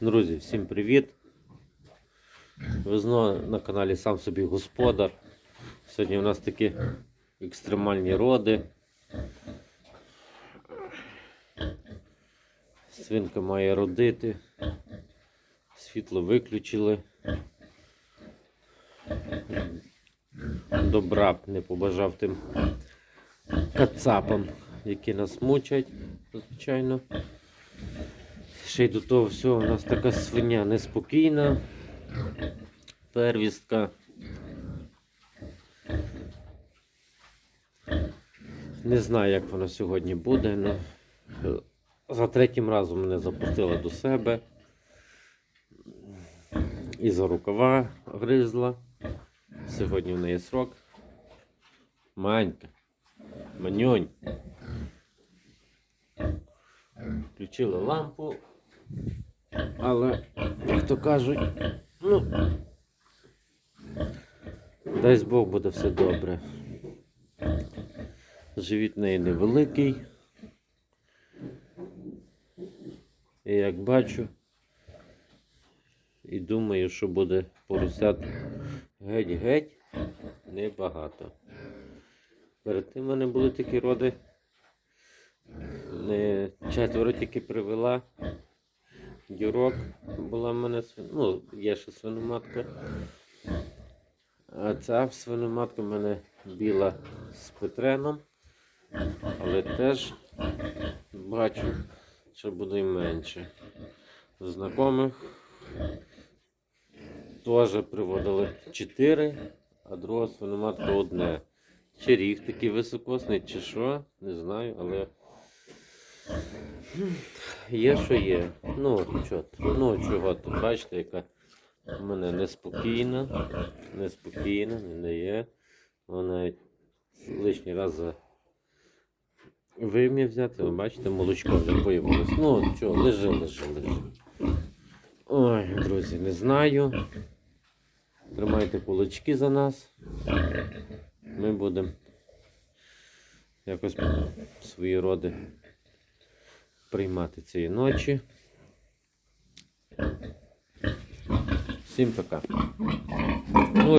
Друзі, всім привіт! Ви знову на каналі Сам собі господар. Сьогодні у нас такі екстремальні роди. Свинка має родити. Світло виключили. Добра б не побажав тим кацапам, які нас мучать, звичайно. Ще й до того всього у нас така свиня неспокійна. Первістка. Не знаю, як вона сьогодні буде. але за третім разом мене запустила до себе. І за рукава гризла. Сьогодні в неї срок. Манька. Маньонь. Включили лампу. Але, як то кажуть, ну, дай Бог буде все добре. Живіт неї невеликий. І як бачу, і думаю, що буде поросят геть-геть небагато. Перед тим в мене були такі роди. Не четверо тільки привела. Дюрок була в мене ну, є ще свиноматка. А ця свиноматка в мене біла з Петреном. Але теж бачу, що буде менше. Знайомих теж приводили 4, а друга свиноматка одне. Чи ріг такий високосний, чи що, не знаю, але є, що є. Ну, чого, ну чого тут, бачите, яка в мене неспокійна, неспокійна, не дає. Вона лишній раз за вим'я взяти, ви бачите, молочко вже появилось. Ну, чого, лежи, лежи, лежи. Ой, друзі, не знаю. Тримайте кулачки за нас. Ми будемо якось свої роди приймати цієї ночі. Всім пока.